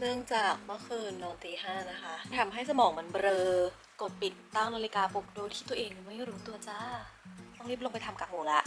เนื่องจากเมื่อคืนนอนตีห้านะคะทำให้สมองมันเบลอกดปิดตั้งนาฬิกาปลุกโดยที่ตัวเองไม่รู้ตัวจ้า ต้องรีบลงไปทำกากหมูละ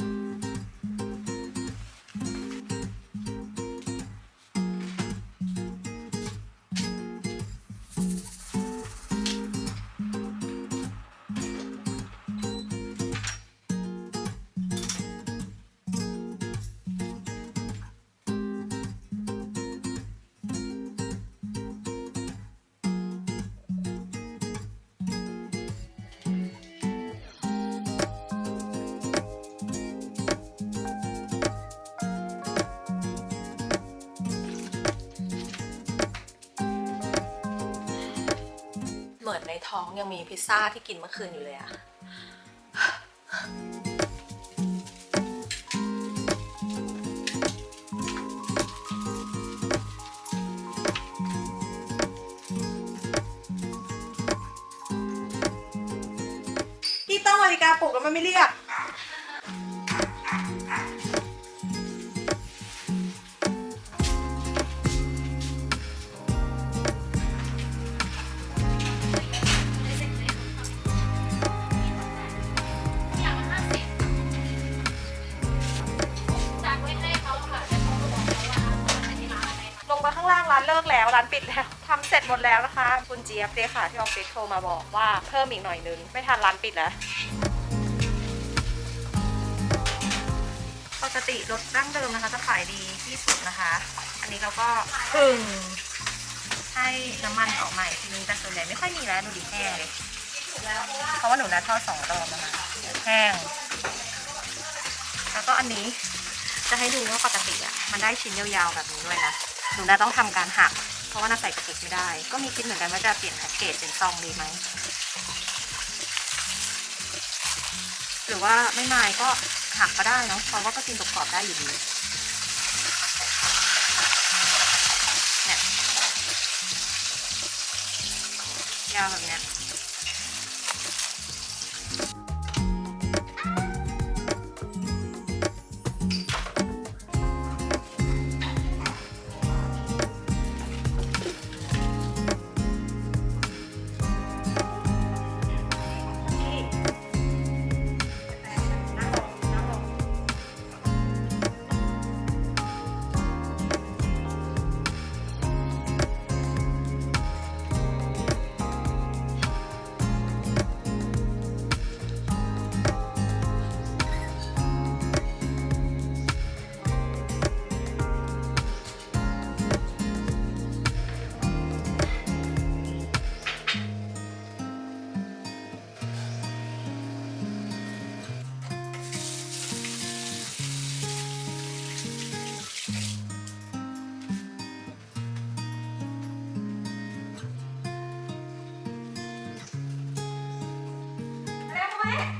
ยังมีพิซซ่าที่กินเมื่อคืนอยู่เลยอะพี่ต้องนาฬิกาปลุกแล้วมันไม่เรียก ร้านปิดแล้วทำเสร็จหมดแล้วนะคะ คุณเจี๊ยบเลยค่ะที่ออฟฟิศโทรมาบอกว่าเพิ่มอีกหน่อยนึง ไม่ทันร้านปิดแล้ว ปกติรสดั้งเดิมนะคะ จะขายดีที่สุดนะคะ อันนี้เราก็พึ่งให้น้ำมันออกมาอีกทีนึงแต่ส่วนใหญ่ไม่ค่อยมีแล้วดูดิแห้งเลยเพราะว่าหนูนัดทอดสองรอบแล้วนะแห้ง แล้วก็อันนี้จะให้ดูว่าปกติอะมันได้ชิ้นยาวๆแบบนี้ด้วยนะหนูนาต้องทำการหัก เพราะว่าน่าใส่กระปุกไม่ได้ ก็มีคิดเหมือนกันว่าจะเปลี่ยนแพ็กเกจเป็นซองดีไหม หรือว่าไม่มายก็หักก็ได้เนาะเพราะว่าก็กินประกอบได้อยู่ดีเนี่ยยาวแบบเนี้ย 喂。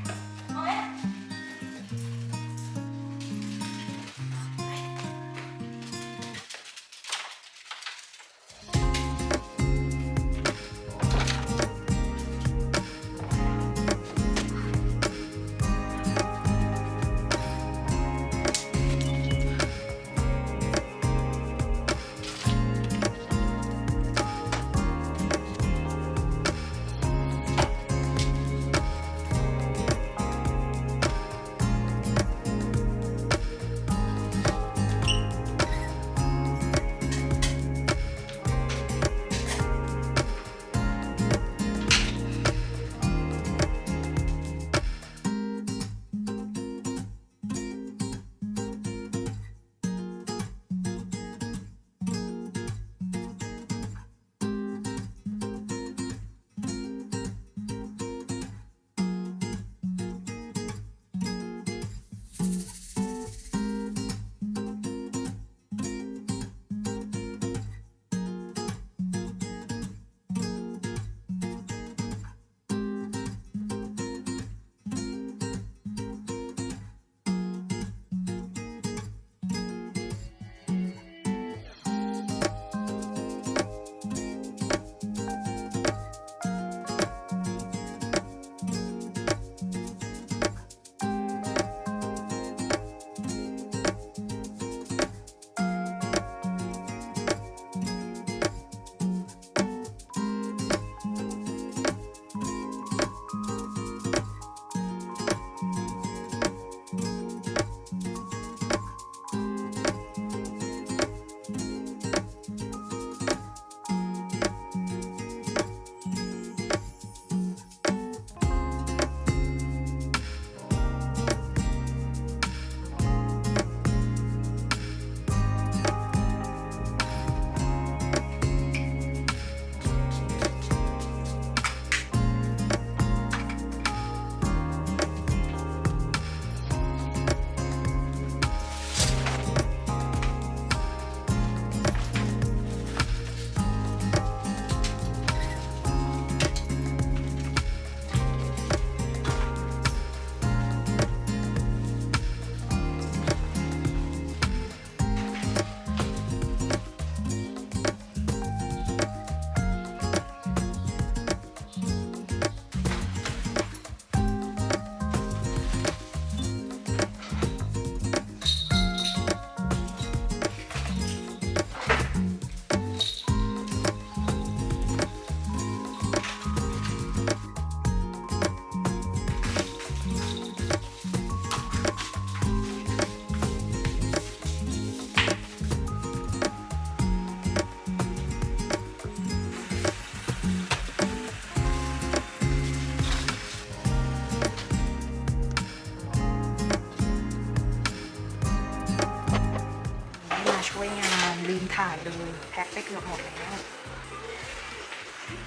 ไปเกือบหมดแล้ว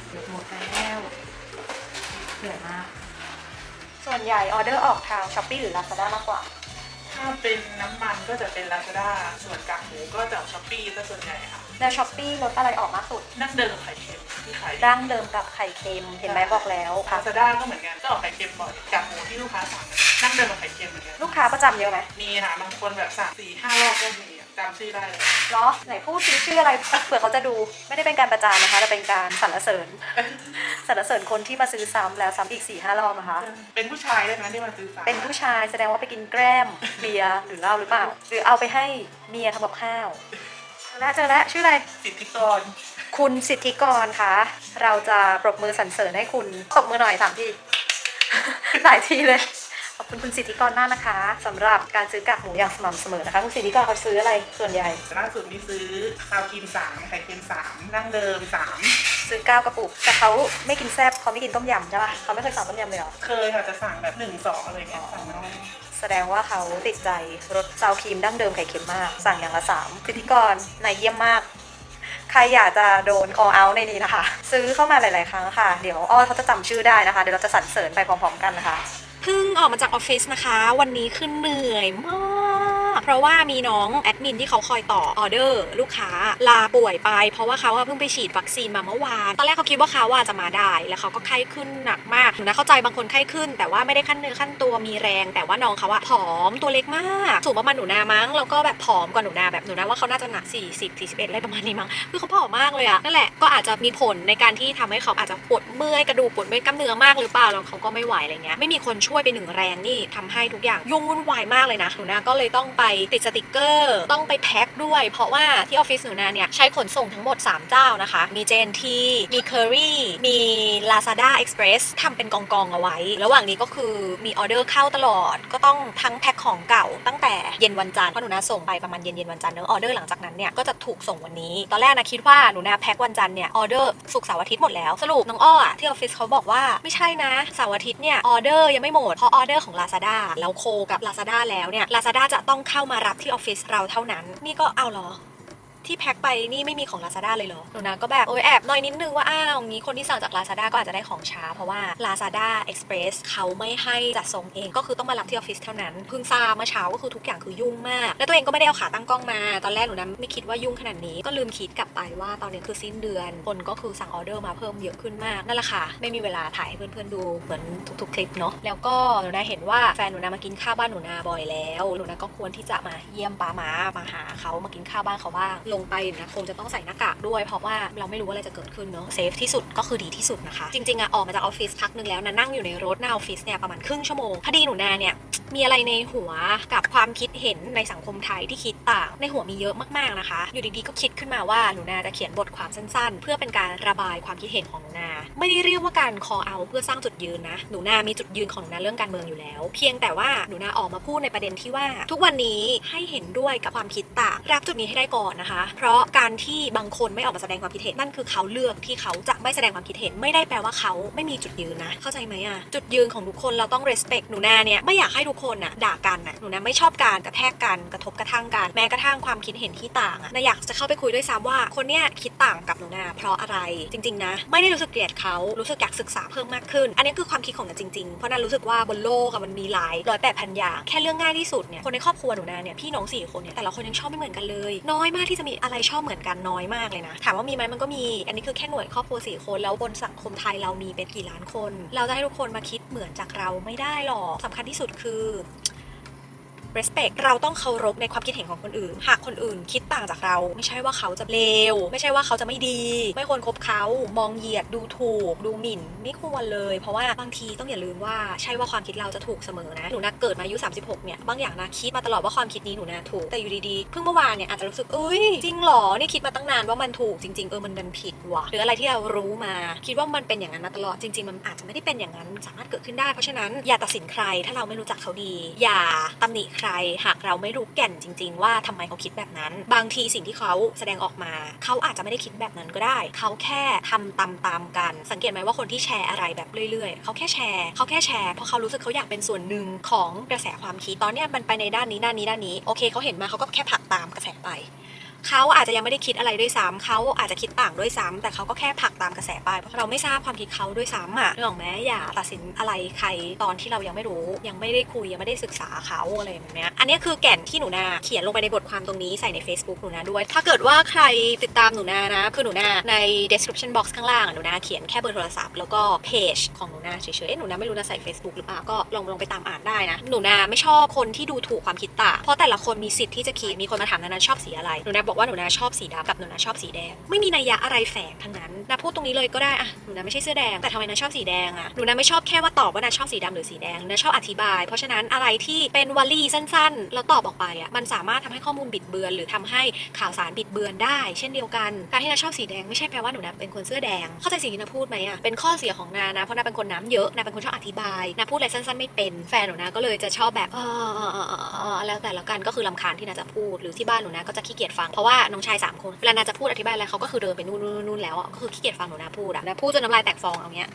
เกือบหมดแล้วเหนื่อยมาก ส่วนใหญ่ออเดอร์ออกทางช้อปปี้หรือ Lazada มากกว่า ถ้าเป็นน้ำมันก็จะเป็น Lazada ส่วนกากหมูก็จะช้อปปี้ซะส่วนใหญ่ค่ะในช้อปปี้ลดอะไรออกมากสุดนั่งเดิมไข่เค็มที่ขายดั้งเดิมกับไข่เค็มเห็นไหมบอกแล้วค่ะลาซาด้าก็เหมือนกันก็ออกไข่เค็มบ่อยกากหมูที่ลูกค้าสั่งนั่งเดิมกับไข่เค็มเหมือนกันลูกค้าประจำเยอะไหมมีค่ะบางคนแบบสั่งสี่ห้ารอบก็มีอะ จำชื่อได้เลยเนาะไหนพูดซิชื่ออะไรเผื่อเขาจะดูไม่ได้เป็นการประจานนะคะแต่เป็นการสรรเสริญสรรเสริญคนที่มาซื้อซ้ำแล้วซ้ำอีก4ี่ห้ารอบนะคะ เป็นผู้ชายได้ไหมที่มาซื้อฝากเป็นผู้ชายแสดงว่าไปกินแกล้มเบียร์หรือเหล้าหรือเปล่า หรือเอาไปให้เมียทำกับข้าวเจอแล้วเจอแล้วชื่ออะไร สิทธิกรคุณสิทธิกรคะ เราจะปรบมือสรรเสริญให้คุณ ตบมือหน่อยสามที หลายทีเลยข อบคุณคุณสิทธิกรมากนะคะสำหรับการซื้อกากหมูอย่างสม่ำเสมอนะคะคุณสิทธิกรเขาซื้ออะไรส่วนใหญ่ ล่าสุดมีซื้อข้าวครีมสามไข่เค็มสามนั่งเดิมสามซื้อเก้ากระปุกแต่เขาไม่กินแซ่บเขาไม่กินต้มยำใช่ปะเขาไม่เคยสั่งต้มยำเลยเหรอ เคยค่ะจะสั่งแบบหนึ่งสองอะไรเงี้ยสั่งน้อยแสดงว่าเขาติดใจรสซาวครีมดั้งเดิมไข่เค็มมาก สั่งอย่างละสามพิธีกรนายเยี่ยมมาก ใครอยากจะโดน call out ในนี้นะคะ ซื้อเข้ามาหลาย ๆ ครั้งค่ะ เดี๋ยวอ้อเขาจะจำชื่อได้นะคะ เดี๋ยวเราจะสรรเสริญไปพร้อม ๆ กันนะคะเพิ่งออกมาจากออฟฟิศนะคะ วันนี้คือเหนื่อยมาก เพราะว่ามีน้องแอดมินที่เขาคอยต่อออเดอร์ลูกค้าลาป่วยไป เพราะว่าเขาเพิ่งไปฉีดวัคซีนมาเมื่อวานตอนแรกเขาคิดว่าเขาอะจะมาได้ แล้วเขาก็ไข้ขึ้นหนักมากหนูนะเข้าใจบางคนไข้ขึ้น แต่ว่าไม่ได้ขั้นเนื้อขั้นตัวมีแรง แต่ว่าน้องเขาอะผอมตัวเล็กมากสูงประมาณหนูนามั้งแล้วก็แบบผอมกว่าหนูนาแบบหนูนาว่าเขาน่าจะหนัก40 41อะไรประมาณนี้มั้งคือเขาผอมมากเลยอะนั่นแหละก็อาจจะมีผลในการที่ทำให้เขาอาจจะปวดเมื่อยกระดูกปวดเมื่อยกล้ามเนื้อมากหรือเปล่าแล้วเขาก็ไม่ไหวอะไรเงี้ยไม่มีคนช่วยไปหนึ่งแรงนี่ทำให้ทุกอย่างยุ่งวุ่นวายมากเลยนะหนูนาก็เลยต้องไปติดสติกเกอร์ ต้องไปแพ็คด้วย เพราะว่าที่ออฟฟิศหนูนาเนี่ย ใช้ขนส่งทั้งหมด 3 เจ้านะคะ มี JNT มี Curry มี Lazada Express ทำเป็นกองๆเอาไว้ ระหว่างนี้ก็คือมีออเดอร์เข้าตลอด ก็ต้องทั้งแพ็คของเก่าตั้งแต่เย็นวันจันทร์เพราะหนูนาส่งไปประมาณเย็นๆวันจันทร์เนอะออเดอร์หลังจากนั้นเนี่ยก็จะถูกส่งวันนี้ ตอนแรกนะคิดว่าหนูนาแพ็ควันจันทร์เนี่ยออเดอร์ศุกเสาร์อาทิตย์หมดแล้วสรุปน้องอ้อที่ออฟฟิศเขาบอกว่าไม่ใช่นะเสาร์อาทิตย์เนี่ยออเดอร์ยังไม่หมดเพราะออเดอร์ของ Lazada แล้วโคกับ Lazada แล้วเนี่ย Lazada จะต้องเข้ามารับที่ออฟฟิศเราเท่านั้น นี่ก็เอาเหรอ ที่แพ็คไปนี่ไม่มีของ Lazada เลยเหรอหนูนะก็แบบโอ้ยแอบน่อยนิดนึงว่าอ้าวงี้คนที่สั่งจาก Lazada ก็อาจจะได้ของช้า เพราะว่า Lazada Express เขาไม่ให้จัดส่งเอง ก็คือต้องมารับที่ออฟฟิศเท่านั้นเพิ่งทราบเมื่อเช้าก็คือทุกอย่างคือยุ่งมาก แล้วตัวเองก็ไม่ได้เอาขาตั้งกล้องมา ตอนแรกหนูนะไม่คิดว่ายุ่งขนาดนี้ก็ลืมคิดกลับไปว่าตอนนี้คือสิ้นเดือน คนก็คือสั่งออเดอร์มาเพิ่มเยอะขึ้นมากนั่นแหละค่ะไม่มีเวลาถ่ายให้เพื่อนๆดูเหมือนทุกๆคลิปเนาะแล้วก็หนูนะเห็นว่าแฟนหนูนะมากินข้าวบ้านหนูนาบ่อยแล้วหนูนะก็ควรที่จะมาเยี่ยมป้ามามาหาเขามากินข้าวบ้านเขาบ้างลงไปนะคงจะต้องใส่หน้ากากด้วย เพราะว่าเราไม่รู้ว่าอะไรจะเกิดขึ้นเนาะเซฟที่สุดก็คือดีที่สุดนะคะ จริงๆอะออกมาจากออฟฟิศพักหนึ่งแล้วนะนั่งอยู่ในรถหน้าออฟฟิศเนี่ยประมาณครึ่งชั่วโมงพอดีหนูนาเนี่ยมีอะไรในหัวกับความคิดเห็นในสังคมไทยที่คิดต่างในหัวมีเยอะมากๆนะคะ อยู่ดีๆก็คิดขึ้นมาว่าหนูนาจะเขียนบทความสั้น ๆ เพื่อเป็นการระบายความคิดเห็นของหนูนา ไม่ได้เรียกว่าการคอเอาเพื่อสร้างจุดยืนนะหนูนามีจุดยืนของหนูนาเรื่องการเมืองอยู่แล้ว เพียงแต่ว่าหนูนาออกมาพูดในประเด็นที่ว่า ทุกวันนี้ให้เห็นด้วยกับความคิดต่างรับจุดนี้ให้ได้ก่อนนะคะเพราะการที่บางคนไม่ออกมาแสดงความคิดเห็นนั่นคือเขาเลือกที่เขาจะไม่แสดงความคิดเห็นไม่ได้แปลว่าเขาไม่มีจุดยืนนะ เข้าใจไหมอะจุดยืนของทุกคนเราต้อง respect หนูนาเนี่ยไม่อยากให้ทุกคนน่ะด่ากันนะหนูนาไม่ชอบการกระแทกกันกระทบกระทั่งกันแม้กระทั่งความคิดเห็นที่ต่างอะนาอยากจะเข้าไปคุยด้วยซ้ำว่าคนเนี้ยคิดต่างกับหนูนาเพราะอะไรจริง ๆ นะ ไม่ได้รู้สึกเกลียดเขารู้สึกอยากศึกษาเพิ่มมากขึ้น อันนี้คือความคิดของนาจริงๆเพราะนารู้สึกว่าบนโลกอะมันมีหลายร้อยแปดพันอย่างแค่เรื่องง่ายที่สุดเนี่ยคนในครอบครัวหนูนาเนี่ยพี่น้องสี่คนเนี่ยแต่ละคนยังชอบไม่เหมือนกันเลย น้อยมากที่จะมีอะไรชอบเหมือนกันน้อยมากเลยนะ ถามว่ามีไหมมันก็มี อันนี้คือแค่หน่วยครอบครัวสี่คน แล้วบนสังคมไทยเรามีเป็นกี่ล้านคน เราจะให้ทุกคนมาคิดเหมือนจากเราไม่ได้หรอกสำคัญที่สุดคือ respect เราต้องเคารพในความคิดเห็นของคนอื่น หากคนอื่นคิดต่างจากเรา ไม่ใช่ว่าเขาจะเลว ไม่ใช่ว่าเขาจะไม่ดี ไม่ควรคบเขา มองเหยียด ดูถูก ดูหมิ่น ไม่ควรเลย เพราะว่าบางทีต้องอย่าลืมว่าใช่ว่าความคิดเราจะถูกเสมอนะ หนูนะเกิดมาอายุ 36 เนี่ย บางอย่างนะคิดมาตลอดว่าความคิดนี้หนูนะถูก แต่อยู่ดีๆ เพิ่งเมื่อวานเนี่ยอาจจะรู้สึกเอ้ยจริงเหรอ นี่คิดมาตั้งนานว่ามันถูกจริง ๆ เออมันดันผิดว่ะ หรืออะไรที่เรารู้มา คิดว่ามันเป็นอย่างนั้นมาตลอด จริง ๆ มันอาจจะไม่ได้เป็นอย่างนั้น สามารถเกิดขึ้นได้ เพราะฉะนั้นอย่าตัดสินใคร ถ้าเราไม่รู้จักเขาดี อย่าตำหนิใคร หากเราไม่รู้แก่นจริง ๆ ว่าทำไมเขาคิดแบบนั้น บางทีสิ่งที่เขาแสดงออกมา เขาอาจจะไม่ได้คิดแบบนั้นก็ได้ เขาแค่ทำตามๆกัน สังเกตไหมว่าคนที่แชร์อะไรแบบเรื่อยๆ เขาแค่แชร์เขาแค่แชร์เพราะเขารู้สึกเขาอยากเป็นส่วนหนึ่งของกระแสความคิดตอนนี้มันไปในด้านนี้ด้านนี้ด้านนี้โอเคเขาเห็นมาเขาก็แค่ผลักตามกระแสไป เขาอาจจะยังไม่ได้คิดอะไรด้วยซ้ำเขาอาจจะคิดต่างด้วยซ้ำแต่เขาก็แค่ผลักตามกระแสไปเพราะเราไม่ทราบความคิดเขาด้วยซ้ำอะเรื่องแม้อย่าตัดสินอะไรใครตอนที่เรายังไม่รู้ ยังไม่ได้คุยยังไม่ได้ศึกษาเขาอะไรแบบเนี้ยอันนี้คือแก่นที่หนูนาเขียนลงไปในบทความตรงนี้ใส่ใน Facebook หนูนาด้วย ถ้าเกิดว่าใครติดตามหนูนานะคือหนูนาใน description box ข้างล่างหนูนาเขียนแค่เบอร์โทรศัพท์แล้วก็เพจของหนูนาเฉยๆหนูนาไม่รู้นะใส่ Facebook หรือเปล่าก็ลองลองไปตามอ่านได้นะหนูนาไม่ชอบคนที่ดูถูกความคิดต่างเพราะแต่ละคนมีสิทธิ์ที่จะคิดมีคนมาถามนานาชอบสีอะไรหนูนาบอกว่าหนูนาชอบสีดำกับหนูนาชอบสีแดง ไม่มีนัยยะอะไรแฝงทั้งนั้นนาพูดตรงนี้เลยก็ได้อะหนูนาไม่ใช่เสื้อแดงแต่ทำไมนาชอบสีแดงอะหนูนาไม่ชอบแค่ว่าตอบว่านาชอบสีดำหรือสีแดงนาชอบอธิบาย เพราะฉะนั้นอะไรที่เป็นวลีสั้นๆ แล้วตอบออกไปอะมันสามารถทำให้ข้อมูลบิดเบือน หรือทำให้ข่าวสารบิดเบือนได้ เช่นเดียวกันการที่นาชอบสีแดงไม่ใช่แปลว่าหนูนาเป็นคนเสื้อแดง เข้าใจสิ่งที่นาพูดไหมอะเป็นข้อเสียของนานะเพราะนาเป็นคนน้ำเยอะนาเป็นคนชอบอธิบายนาพูดอะไรสั้นๆไม่เป็นแฟนหนูนาก็เลยจะชอบแบบเออเออเออเออเออแล้วแต่ละกันก็คือลำคาญที่นาจะพูดหรือที่บ้านหนูนาก็จะขี้เกียจฟังเพราะว่าาน้องชายสามคนเวลานาจะพูดอธิบายอะไรเขาก็คือเดินไปนู่นนู่นนู่นแล้วอะก็คือขี้เกียจฟังหนูนาพูดอะนาพูดจนน้ำลายแตกฟองเอาเงี้ย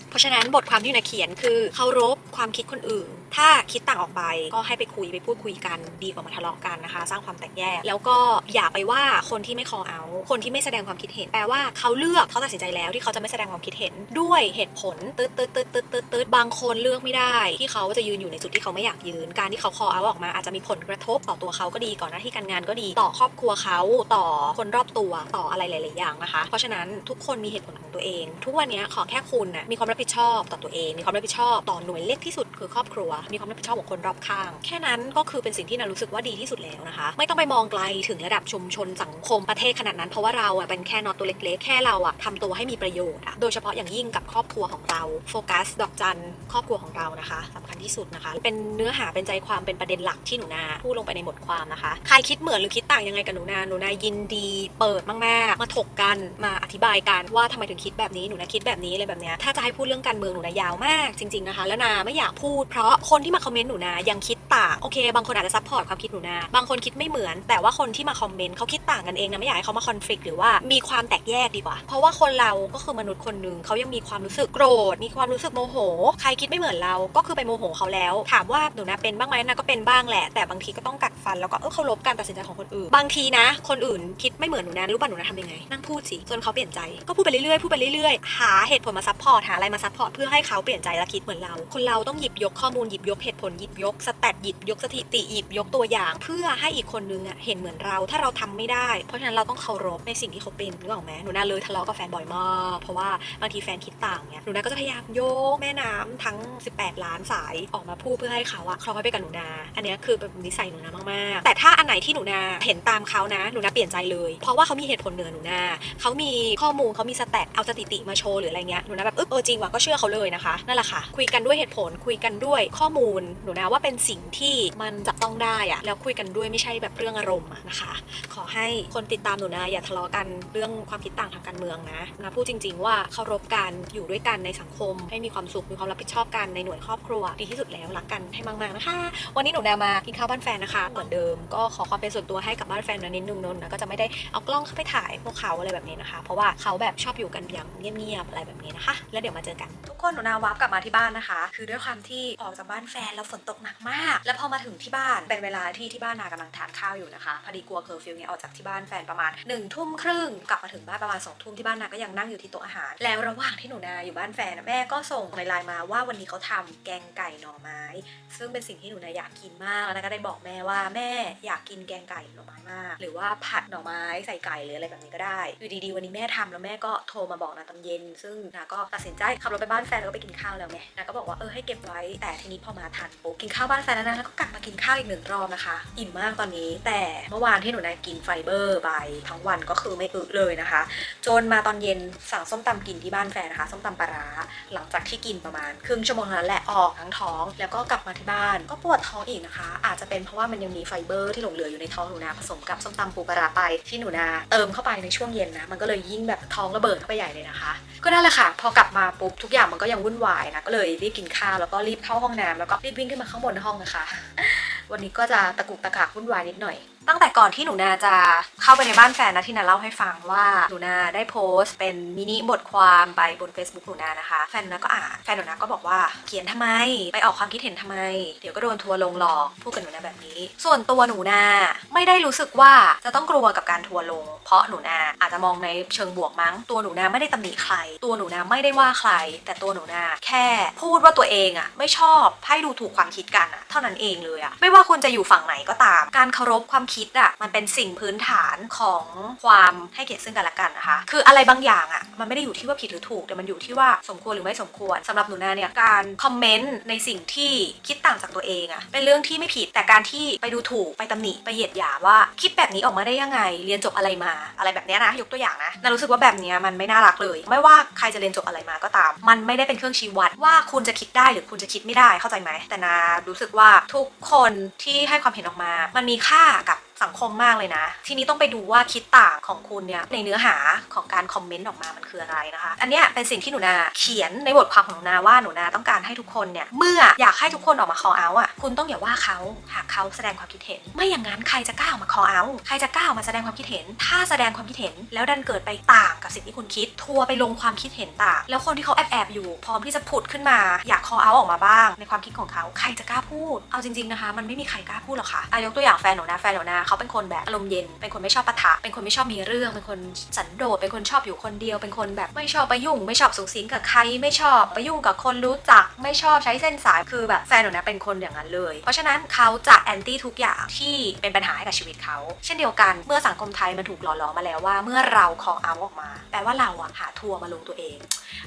เพ ราะฉะนั้นบทความที่นาเขียนคือเคารพความคิดคนอื่น ถ้าคิดต่างออกไปก็ให้ไปคุยไปพูดคุยกันดีกว่ามาทะเลาะกันนะคะ สร้างความแตกแยก แล้วก็อย่าไปว่าคนที่ไม่คอเอา คนที่ไม่แสดงความคิดเห็นแปลว่าเขาเลือกเขาตัดสินใจแล้วที่เขาจะไม่แสดงความคิดเห็นด้วยเหตุผลตืดตืดตืดตืดตืดตืดบางคนเลือกไม่ได้ ที่เขาจะยืนอยู่ในจุดที่เขาไม่อยากยืน การที่เขาคอเอาออกมาอาจจะมีผลกระทบต่อตัวเขาก็ดีก่อนหน้าที่การงานก็ดีต่อครอบครัวเขาต่อคนรอบตัวต่ออะไรหลาย ๆ อย่างนะคะ เพราะฉะนั้นทุกคนมีเหตุผลของตัวเอง ทุกวันนี้ขอแค่คุณนะมีความรับผิดชอบต่อตัวเอง มีความรับผิดชอบต่อหน่วยเล็กที่สุดคือครอบครัว มีความรับผิดชอบของคนรอบข้าง แค่นั้นก็คือเป็นสิ่งที่นารู้สึกว่าดีที่สุดแล้วนะคะ ไม่ต้องไปมองไกลถึงระดับชุมชนสังคมประเทศขนาดนั้น เพราะว่าเราอะเป็นแค่นอตตัวเล็กๆ แค่เราอะทำตัวให้มีประโยชน์อะโดยเฉพาะอย่างยิ่งกับครอบครัวของเรา โฟกัส ดอกจันครอบครัวของเรานะคะสำคัญที่สุดนะคะ เป็นเนื้อหาเป็นใจความเป็นประเด็นหลักที่หนูนาพูดลงไปในบทความนะคะ ใครคิดเหมือนหรือคิดต่างยังไงกับหนูนาหนูนายินดี เปิดมากๆ มาถกกันมาอธิบายกันว่าทำไมถึงคิดแบบนี้หนูนาคิดแบบนี้อะไรแบบเนี้ยถ้าจะให้พูดเรื่องการเมืองหนูนายาวมากจริงๆนะคะ แล้วนาไม่อยากพูดเพราะคนที่มาคอมเมนต์หนูนายังคิดต่างโอเค บางคนอาจจะซัพพอร์ตความคิดหนูนาบางคนคิดไม่เหมือน แต่ว่าคนที่มาคอมเมนต์เขาคิดต่างกันเองนะไม่อยากให้เขามาคอนฟ lict หรือว่ามีความแตกแยกดีกว่า เพราะว่าคนเราก็คือมนุษย์คนหนึ่งเขายังมีความรู้สึกโกรธมีความรู้สึกโมโห ใครคิดไม่เหมือนเราก็คือไปโมโหเขาแล้ว ถามว่าหนูนาเป็นบ้างไหมนะก็เป็นบ้างแหละ แต่บางทีก็ต้องกัดฟันแล้วก็เออเคารพการตัดสินใจของคนอื่น บางทีนะ คนอื่นคิดไม่เหมือนหนูนารู้ป่ะหนูนาทำยังไงนั่งพูดสิจนเขาเปลี่ยนใจก็พูดไปเรื่อยๆพูดไปเรื่อยๆหาเหตุผลมาซัพพอร์ตหาอะไรมาซัพพอร์ตเพื่อให้เขาเปลี่ยนใจและคิดเหมือนเรา คนเราต้องหยิบยกข้อมูลหยิบยกเหตุผลหยิบยกสแตทหยิบยกสถิติหยิบยกตัวอย่าง เพื่อให้อีกคนนึงอะเห็นเหมือนเรา ถ้าเราทำไม่ได้ เพราะฉะนั้นเราต้องเคารพในสิ่งที่เขาเป็นนึกออกไหมหนูนาเลยทะเลาะกับแฟนบ่อยมากเพราะว่าบางทีแฟนคิดต่างเนี่ยหนูนาก็จะพยายามโยกแม่น้ำทั้ง 18 ล้านสายออกมาพูดเพื่อให้เขาอะคล้อยไปกับหนูนาอันนี้คือเป็นนิสัยหนูนามากๆ แต่ถ้าอันไหนที่หนูนาเห็นตามเขานะหนูนาเปลี่ยนใจเลย เพราะว่าเขามีเหตุผลเหนือหนูนาเขามีข้อมูลเขามีสแตทเอาสถิติมาโชว์หรืออะไรเงี้ยหนูนาแบบเออเออจริงว่ะก็เชื่อเขาเลยนะคะนั่นแหละค่ะ คุยกันด้วยเหตุผลคุยกันด้วยข้อมูลหนูนาว่าเป็นสิ่งที่มันจับต้องได้อะแล้วคุยกันด้วยไม่ใช่แบบเรื่องอารมณ์นะคะ ขอให้คนติดตามหนูนะอย่าทะเลาะกันเรื่องความคิดต่างทางการเมืองนะนะพูดจริง ๆ ว่าเคารพกันอยู่ด้วยกันในสังคม ให้มีความสุขมีความรับผิดชอบกันในหน่วยครอบครัวดีที่สุดแล้วรักกันให้มากๆนะคะ วันนี้หนูนามากินข้าวบ้านแฟนนะคะ เหมือนเดิมก็ขอความเป็นส่วนตัวให้กับบ้านแฟนนะนิดนึงนนนะก็จะไม่ได้เอากล้องเข้าไปถ่ายพวกเขาอะไรแบบนี้นะคะ เพราะว่าเขาแบบชอบอยู่กันอย่างเงียบๆอะไรแบบนี้นะคะ แล้วเดี๋ยวมาเจอกันทุกคนหนูนาวาร์กลับมาที่บ้านนะคะ คือด้วยความที่ออกจากบ้านแฟนแล้วฝนตกหนักมาก แล้วพอมาถึงที่บ้านเป็นเวลาที่ที่บ้านนากำลังทานข้าวอยู่นะคะพอดีกลัวเคอร์ฟิวเนี่ยออกจากที่บ้านแฟนประมาณ1นึ่ทุ่มครึ่งกลับมาถึงบ้านประมาณ2องทุ่มที่บ้านนาก็ยังนั่งอยู่ที่โต๊ะอาหาร แล้วระหว่างที่หนูนาอยู่บ้านแฟนแม่ก็ส่งในไลน์มาว่าวันนี้เขาทำแกงไก่หน่อไม้ ซึ่งเป็นสิ่งที่หนูนาอยากกินมากแล้วนาก็ได้บอกแม่ว่าแม่อยากกินแกงไก่หน่อไม้มาก หรือว่าผัดหน่อไม้ใส่ไก่หรืออะไรแบบนี้ก็ได้อยู่ดีๆวันนี้แม่ทำแล้วแม่ก็โทรมาบอกนาตอนเย็น ซึ่งนาก็ตัดสินใจขับรถไปบ้านแฟนแล้วก็ไปกินข้าวแล้วไงนาก็บอกว่าเออให้เก็บไว้ แต่ทีนี้พอมาทันปุ๊บกินข้าวบ้านแฟนแล้วนะแล้วก็กลับมากินข้าวอีกหนึ่งรอบนะคะ อิ่มมากตอนนี้ แต่เมื่อวานที่หนูนากินไฟเบอร์ไปทั้งวันก็คือไม่อึเลยนะคะ จนมาตอนเย็นสั่งส้มตำกินที่บ้านแฟนนะคะส้มตำปลาร้าหลังจากที่กินประมาณครึ่งชั่วโมงนั้นแหละออกทั้งท้อง แล้วก็กลับมาที่บ้านก็ปวดท้องอีกนะคะ อาจจะเป็นเพราะว่ามันยังมีไฟเบอร์ที่หลงเหลืออยู่ในท้องหนูนาผสมกับส้มตำปูปลาร้าไปที่หนูนาเติมเข้าไปในช่วงเย็นนะมันก็เลยยิ่งแบบท้องระเบิดเข้าไปใหญ่เลยนะคะ ก็นั่นแหละค่ะ พอกลับมาปุ๊บทุกอย่างมันก็ยังวุ่นวายนะก็เลยรีบกินข้าวแล้วก็รีบเข้าห้องน้ำแล้วก็รีบวิ่งขึ้นมาข้างบนห้องนะคะวันนี้ก็จะตะกุกตะกักวุ่นวายนิดหน่อย ตั้งแต่ก่อนที่หนูนาจะเข้าไปในบ้านแฟนนะที่นาเล่าให้ฟังว่าหนูนาได้โพสต์ เป็นมินิบทความไปบน Facebook หนูนานะคะ แฟนหนูนาก็อ่านแฟนหนูนาก็บอกว่าเขียนทำไม ไปออกความคิดเห็นทำไม เดี๋ยวก็โดนทัวร์ลงหลอกพูดกับหนูนาแบบนี้ ส่วนตัวหนูนาไม่ได้รู้สึกว่าจะต้องกลัวกับการทัวร์ลง เพราะหนูนาอาจจะมองในเชิงบวกมั้ง ตัวหนูนาไม่ได้ตำหนิใคร ตัวหนูนาไม่ได้ว่าใคร แต่ตัวหนูนาแค่พูดว่าตัวเองอะไม่ชอบให้ดูถูกความคิดกันอะเท่านั้นเองเลยอะไม่ว่าคุณจะอยู่ฝั่งไหนก็ตาม การเคารพความคิดอะมันเป็นสิ่งพื้นฐานของความให้เกียรติซึ่งกันและกันนะคะ คืออะไรบางอย่างอะมันไม่ได้อยู่ที่ว่าผิดหรือถูก แต่มันอยู่ที่ว่าสมควรหรือไม่สมควรสำหรับหนูนาเนี่ยการคอมเมนต์ในสิ่งที่คิดต่างจากตัวเองอะเป็นเรื่องที่ไม่ผิดแต่การที่ไปดูถูกไปตำหนิไปเหยียดหยามว่าคิดแบบนี้ออกมาได้ยังไง เรียนจบอะไรมา อะไรแบบนี้นะยกตัวอย่างนะนารู้สึกว่าแบบนี้มันไม่น่ารักเลย ไม่ว่าใครจะเรียนจบอะไรมาก็ตาม มันไม่ได้เป็นเครื่องชี้วัดว่าคุณจะคิดได้หรือคุณจะคิดไม่ได้เข้าใจไหมแต่นารู้สึกว่าทุกคนที่ให้ความเห็นออกมา มันมีค่ากับ สังคมมากเลยนะ ทีนี้ต้องไปดูว่าคิดต่างของคุณเนี่ยในเนื้อหาของการคอมเมนต์ออกมามันคืออะไรนะคะ อันเนี้ยเป็นสิ่งที่หนูนาเขียนในบทความของหนูนาว่าหนูนาต้องการให้ทุกคนเนี่ยเมื่ออยากให้ทุกคนออกมาคอเอาอะคุณต้องอย่าว่าเขาหากเขาแสดงความคิดเห็น ไม่อย่างนั้นใครจะกล้าออกมาคอเอาใครจะกล้าออกมาแสดงความคิดเห็น ถ้าแสดงความคิดเห็น แล้วดันเกิดไปต่างกับสิ่งที่คุณคิด ทัวร์ไปลงความคิดเห็นต่าง แล้วคนที่เขาแอบแอบอยู่พร้อมที่จะผุดขึ้นมา อยากคอเอาออกมาบ้าง ในความคิดของเขาใครจะกล้าพูด เอาจริง ๆนะคะ มันไม่มีใครกล้าพูดหรอกค่ะอายกตัวอย่างแฟนหนูนะแฟนหนูนะเขาเป็นคนแบบอารมณ์เย็น เป็นคนไม่ชอบปะทะ เป็นคนไม่ชอบมีเรื่อง เป็นคนสันโดษ เป็นคนชอบอยู่คนเดียว เป็นคนแบบไม่ชอบไปยุ่ง ไม่ชอบสูงสิงกับใคร ไม่ชอบไปยุ่งกับคนรู้จัก ไม่ชอบใช้เส้นสาย คือแบบแฟนหนูนะเป็นคนอย่างนั้นเลย เพราะฉะนั้นเขาจะแอนตี้ทุกอย่างที่เป็นปัญหาให้กับชีวิตเขา เช่นเดียวกัน เมื่อสังคมไทยมันถูกหล่อหลอมมาแล้วว่า เมื่อเราคอเอาออกมา แปลว่าเราอะหาทัวร์มาลงตัวเอง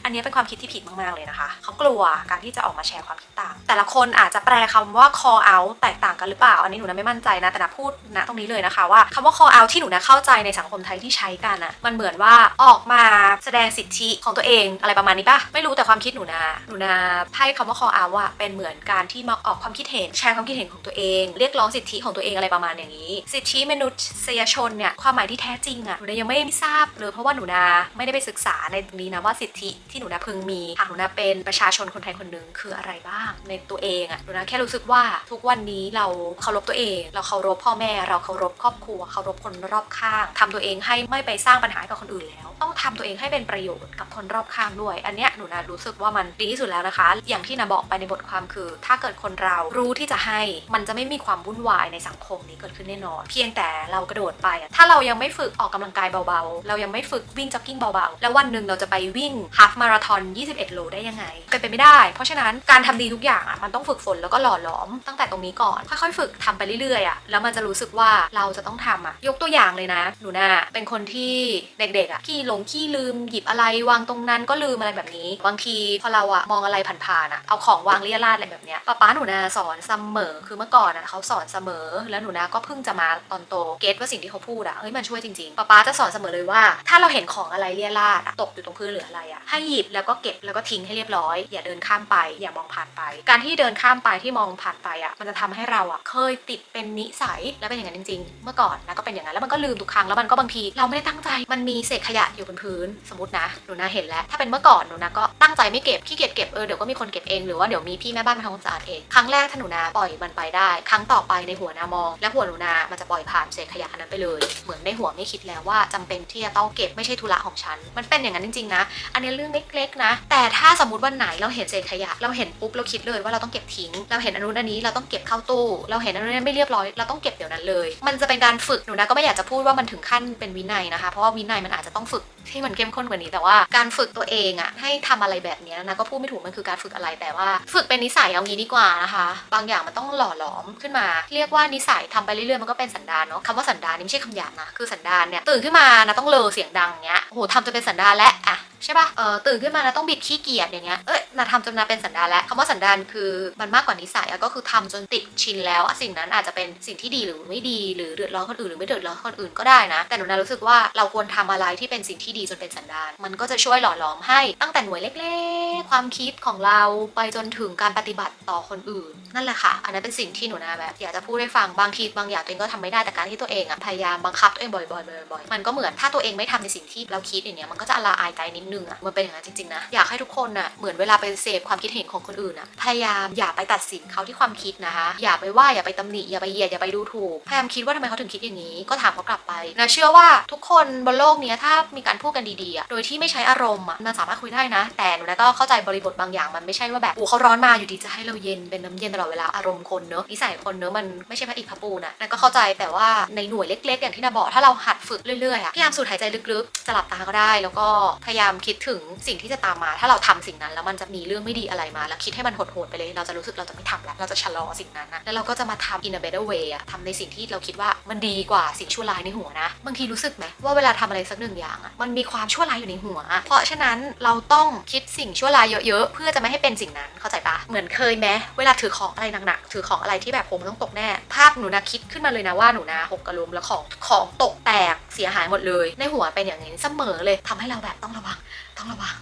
อันนี้เป็นความคิดที่ผิดมากๆเลยนะคะ เขากลัวการที่จะออกมาแชร์ความคิดต่าง แต่ละคนอาจจะแปลคำว่า call out แตกต่างกันหรือเปล่า อันนี้หนูนะไม่มั่นใจนะ แต่นะพูดนะตรงนี้เลยนะคะว่าคำว่า call out ที่หนูนะเข้าใจในสังคมไทยที่ใช้กันอะมันเหมือนว่าออกมาแสดงสิทธิของตัวเองอะไรประมาณนี้ปะไม่รู้แต่ความคิดหนูนะหนูนะให้คำว่า call out อะเป็นเหมือนการที่มาออกความคิดเห็นแชร์ความคิดเห็นของตัวเอง เรียกร้องสิทธิของตัวเองอะไรประมาณอย่างนี้ สิทธิมนุษยชนเนี่ยความหมายที่แท้จริงอะหนูนะยังไม่ทราบเลยเพราะว่าหนูนาไม่ได้ไปศึกษาในตรงนี้นะว่าสิทธิที่หนูนาพึงมีหากหนูนาเป็นประชาชนคนไทยคนหนึ่งคืออะไรบ้าง ในตัวเองอะหนูนาแค่รู้สึกว่าทุกวันนี้เราเคารพตัวเอง เราเคารพพ่อแม่เราเคารพครอบครัวเคารพคนรอบข้างทำตัวเองให้ไม่ไปสร้างปัญหากับคนอื่นแล้ว ต้องทำตัวเองให้เป็นประโยชน์กับคนรอบข้างด้วย อันเนี้ยหนูนารู้สึกว่ามันดีที่สุดแล้วนะคะ อย่างที่นาบอกไปในบทความคือ ถ้าเกิดคนเรารู้ที่จะให้มันจะไม่มีความวุ่นวายในสังคมนี้เกิดขึ้นแน่นอน เพียงแต่เรากระโดดไป ถ้าเรายังไม่ฝึกออกกำลังกายเบาๆ เรายังไม่ฝึกวิ่งจ็อกกิ้งเบาๆ แล้ววันหนึ่งเราจะไปวิ่งฮาฟมาราธอน 21 โลได้ยังไง เป็นไปไม่ได้ เพราะฉะนั้นการทำดีทุกอย่างอะมันต้องฝึกฝนแล้วก็หล่อหลอมตั้งแต่ตรงนี้ก่อน ค่อยๆ ฝึกทำไปเรื่อยๆอะแล้วมันจะรู้สึกว่าเราจะต้องทำอะยกตัวอย่างเลยนะ หนูนาเป็นคนที่เด็กๆอะขี้หลงขี้ลืมหยิบอะไรวางตรงนั้นก็ลืมอะไรแบบนี้ บางทีพอเราอะมองอะไรผ่านๆอะเอาของวางเลี่ยราดอะไรแบบเนี้ยป้าป้าหนูนาสอนเสมอคือเมื่อก่อนอะเขาสอนเสมอ แล้วหนูนาก็เพิ่งจะมาตอนโตเก็ตว่าสิ่งที่เขาพูดอะเฮ้ยมันช่วยจริงๆป้าป้าจะสอนเสมอเลยว่า ถ้าเราเห็นของอะไรเลี่ยราดตกอยู่ตรงพื้นหรืออะไรอะให้หยิบแล้วก็เก็บแล้วก็ทิ้งให้เรียบร้อย อย่าเดินข้ามไป อย่ามองผ่านไป การที่เดินข้ามไปที่มองผ่านไปอะมันจะทำให้เราอะเคยติดเป็นนิสัยและเป็นอย่างนั้นจริงเมื่อก่อนนะก็เป็นอย่างนั้นแล้วมันก็ลืมทุกครั้งแล้วมันก็บางที เราไม่ได้ตั้งใจมันมีเศษขยะอยู่บนพื้นสมมตินะหนูนาเห็นแล้ว ถ้าเป็นเมื่อก่อนหนูนาก็ตั้งใจไม่เก็บขี้เกียจเก็บเออเดี๋ยวก็มีคนเก็บเองหรือว่าเดี๋ยวมีพี่แม่บ้านมาทำความสะอาดเองครั้งแรกถ้าหนูนาปล่อยมันไปได้ ครั้งต่อไปในหัวนามอง และหัวหนูนามันจะปล่อยผ่านเศษขยะอันนั้นไปเลย เหมือนในหัวไม่คิดแล้วว่าจำเป็นที่จะต้องเก็บไม่ใช่ธุระของฉันมันเป็นอย่างนั้นจริงๆนะ อันนี้เรื่องเล็กๆนะ แต่ถ้าสมมติวันไหนเราเห็นเศษขยะ เราเห็นปุ๊บเราคิดเลยว่าเราต้องเก็บทิ้ง เราเห็นอันนู้นอันนี้เราต้องเก็บเข้าตู้ เราเห็นอันนู้นไม่เรียบร้อยเราต้องเก็บเดี๋ยวนั้นเลยมันจะเป็นการฝึกหนูนะก็ไม่อยากจะพูดว่ามันถึงขั้นเป็นวินัยนะคะ เพราะว่าวินัยมันอาจจะต้องฝึกที่มันเข้มข้นกว่านี้แต่ว่าการฝึกตัวเองอะให้ทำอะไรแบบนี้นะก็พูดไม่ถูกมันคือการฝึกอะไรแต่ว่า ฝึกเป็นนิสัยเอางี้ดีกว่านะคะ บางอย่างมันต้องหล่อหลอมขึ้นมา เรียกว่านิสัยทำไปเรื่อยๆมันก็เป็นสันดานเนาะคำว่าสันดานนี่ไม่ใช่คำหยาบนะคือสันดานเนี่ยตื่นขึ้นมานะต้องเลอเสียงดังเงี้ยโอ้โหทำจนเป็นสันดานและอะใช่ปะเออตื่นขึ้นมานะต้องบิดขี้เกียจอย่างเงี้ยเอ้ยนะทำจนนาเป็นสันดานแล้วคำว่าสันดานคือมันมากกว่านิสัยอะก็คือทำจนติดชินแล้วสิ่งนั้นอาจจะเป็นสิ่งที่ดีหรือไม่ดีหรือเดือดร้อนคนอื่นหรือไม่เดือดร้อนคนอื่นก็ได้นะ แต่หนูนารู้สึกว่าเราควรทำอะไรที่เป็นสิ่งที่ดีจนเป็นสันดาน มันก็จะช่วยหล่อหลอมให้ตั้งแต่หน่วยเล็กๆ ความคิดของเราไปจนถึงการปฏิบัติต่อคนอื่น นั่นแหละค่ะ อันนั้นเป็นสิ่งที่หนูนาแบบอยากจะพูดให้ฟังบางทีบางอย่างตัวเองก็ทำไม่ได้แต่การที่ตัวเองอะพยายามบังคับตัวเองบ่อยๆบ่อยๆมันก็เหมือนถ้าตัวเองไม่ทำในสิ่งที่เราคิดอย่างเนี้ยมันก็จะละอายใจนิดนึงอะมันเป็นอย่างนั้นจริงๆนะอยากให้ทุกคนอะเหมือนเวลาไปเสพความคิดเห็นของคนอื่นอะพยายามอย่าไปตัดสินเขาที่ความคิดนะคะอย่าไปว่าอย่าไปตำหนิอย่าไปเหยียดอย่าไปดูถูกพยายมคิดว่าทำไมเขาถึงคิดอย่างนี้ ก็ถามเขากลับไปนะเชื่อว่าทุกคนบนโลกนี้ถ้ามีการพูดกันดีๆโดยที่ไม่ใช้อารมณ์มันสามารถคุยได้นะ แต่หนูนะก็เข้าใจบริบทบางอย่างมันไม่ใช่ว่าแบบอ้เขาร้อนมาอยู่ดีจะให้เราเย็นเป็นน้ำเย็นตลอดเวลาอารมณ์คนเนอะนิสัยคนเนอะมันไม่ใช่พระอิฐพระปูนะนั่นก็เข้าใจแต่ว่าในหน่วยเล็ก ๆ อย่างที่นาบอกถ้าเราหัดฝึกเรื่อยๆอะพยายามสูดหายใจลึกๆจะหลับตาก็ได้ แล้วก็พยายามคิดถึงสิ่งที่จะตามมา ถ้าเราทำสิ่งนั้น แล้วมันจะมีเรื่องไม่ดีอะไรมา แล้วคิดให้มันโหดๆไปเลย เราจะรู้สึกเราจะไม่ทำแล้วเราจะชะลอสิ่งนั้นนะแล้วเราก็จะมาทำ in a better way อะทำในสิ่งที่เราคิดว่ามันดีกว่าสิ่งชั่วร้ายในหัวนะ บางทีรู้สึกไหมว่าเวลาทำอะไรสักหนึ่งอย่างอะมันมีความชั่วร้ายอยู่ในหัว เพราะฉะนั้นเราต้องคิดสิ่งชั่วร้ายเยอะๆ เพื่อจะไม่ให้เป็นสิ่งนั้นเข้าใจปะเหมือนเคยไหมเวลาถือของอะไรหนักๆถือของอะไรที่แบบผมต้องตกแน่ ภาพหนูนะคิดขึ้นมาเลยนะว่าหนูนะหกกระลุมแล้วของของตกแตกเสียหายหมดเลย ในหัวเป็นอย่างนี้เสมอเลยทำให้เราแบบต้องระวัง ต้องระวัง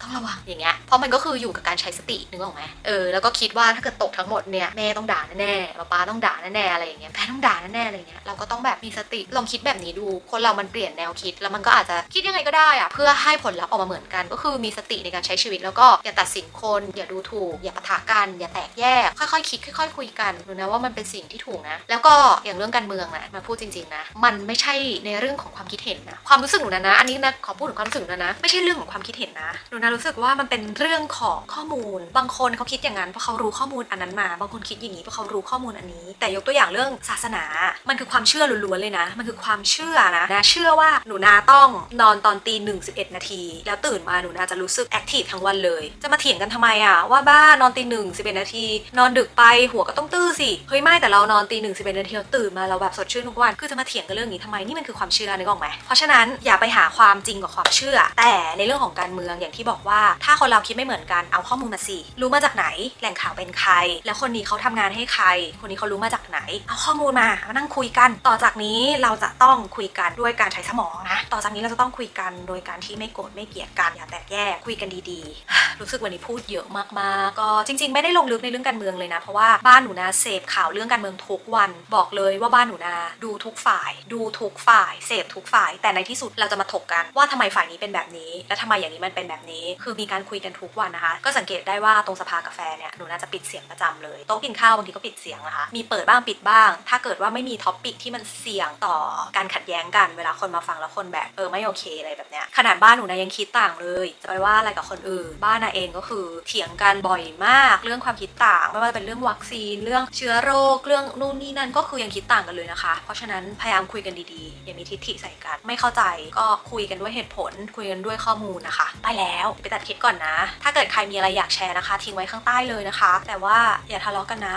ต้องระวังอย่างเงี้ยเพราะมันก็คืออยู่กับการใช้สตินึกออกไหมเออแล้วก็คิดว่าถ้าเกิดตกทั้งหมดเนี่ยแม่ต้องด่าแน่ๆป๊าป๊าต้องด่าแน่ๆอะไรอย่างเงี้ยแม่ต้องด่าแน่ๆอะไรอย่างเงี้ยเราก็ต้องแบบมีสติลองคิดแบบนี้ดู คนเรามันเปลี่ยนแนวคิด แล้วมันก็อาจจะคิดยังไงก็ได้อะเพื่อให้ผลลัพธ์ออกมาเหมือนกัน ก็คือมีสติในการใช้ชีวิตแล้วก็อย่าตัดสินคน อย่าดูถูก อย่าปะทะกัน อย่าแตกแยก ค่อยๆคิดค่อย ๆ คุยกันดูนะว่ามันเป็นสิ่งที่ถูกนะ แล้วก็อย่างเรื่องการเมืองนะมาพูดจริงๆนะมันไม่ใช่ในเรื่องของความคิดเห็นนะความรู้สึกหนูนะนะอันนี้นะขอพูดถึงความรู้สึกหนูนะนะไม่ใช่เรื่องของความคิดเห็นนะหนูนะรู้สึกว่ามันเป็นเรื่องของข้อมูล บางคนเขาคิดอย่างนั้นเพราะเขารู้ข้อมูลอันนั้นมา บางคนคิดอย่างนี้เพราะเขารู้ข้อมูลอันนี้ แต่ยกตัวอย่างเรื่องศาสนา มันคือความเชื่อล้วนๆเลยนะ มันคือความเชื่อนะนะ เชื่อว่าหนูนาต้องนอนตอนตีหนึ่งสิบเอ็ดนาที แล้วตื่นมาหนูนาจะรู้สึกแอคทีฟทั้งวันเลย จะมาเถียงกันทำไมอะว่าบ้านอนตีหนึ่งสิบเอ็ดนาที นอนดึกไปหัวก็ต้องตื้อสิเฮ้ยไม่แต่เรานอนตีหนึ่งสิบเอ็ดนาทีเราตื่นมาเราแบบสดชื่นทุกวันคือจะมาเถียงกันเรื่องนี้ทำไมนี่มันคือความเชื่อนึกออกไหมเพราะฉะนั้นอย่าไปหาความจริงกับความเชื่อ แต่ในเรื่องของการเมืองอย่างที่บอกว่า ถ้าคนเราคิดไม่เหมือนกันเอาข้อมูลมาสิรู้มาจากไหน แหล่งข่าวเป็นใคร แล้วคนนี้เขาทำงานให้ใคร คนนี้เขารู้มาจากไหน เอาข้อมูลมามานั่งคุยกัน ต่อจากนี้เราจะต้องคุยกันด้วยการใช้สมองนะ ต่อจากนี้เราจะต้องคุยกันโดยการที่ไม่โกรธไม่เกลียดกันอย่าแตกแยกคุยกันดีๆ รู้สึกวันนี้พูดเยอะมากๆก็จริง ๆ ไม่ได้ลงลึกในเรื่องการเมืองเลยนะ เพราะว่าบ้านหนูนาเสพข่าวเรื่องการเมืองทุกวัน บอกเลยว่าบ้านหนูนาดูทุกฝ่าย ดูทุกฝ่ายเสพทุกฝ่าย แต่ในที่สุดเราจะมาถกกันว่าทำไมฝ่ายนี้เป็นแบบนี้และทำไมอย่างนี้มันเป็นแบบนี้ คือมีการคุยกันทุกวันนะคะ ก็สังเกตได้ว่าตรงสภากาแฟเนี่ยหนูน่าจะปิดเสียงประจำเลยโต๊ะกินข้าวบางทีก็ปิดเสียงนะคะ มีเปิดบ้างปิดบ้าง ถ้าเกิดว่าไม่มีท็อปปิกที่มันเสี่ยงต่อการขัดแย้งกันเวลาคนมาฟังแล้วคนแบบเออไม่โอเคอะไรแบบเนี้ยขนาดบ้านหนูนะยังคิดต่างเลยจะไปว่าอะไรกับคนอื่น บ้านนาเองก็คือเถียงกันบ่อยมากเรื่องความคิดต่าง ไม่ว่าจะเป็นเรื่องวัคซีน เรื่องเชื้อโรค เรื่องนู่นนี่นั่นก็คือยังคิดต่างกันเลยนะคะ เพราะฉะนั้นพยายามคุยกันดีๆ อย่ามีทิฐิใส่กัน ไม่เข้าใจก็คุยกันด้วยเหตุผล คุยกันด้วยข้อมูลนะคะ ไปแล้วไปตัดคลิปก่อนนะ ถ้าเกิดใครมีอะไรอยากแชร์นะคะ ทิ้งไว้ข้างใต้เลยนะคะ แต่ว่าอย่าทะเลาะกันนะ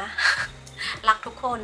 รักทุกคน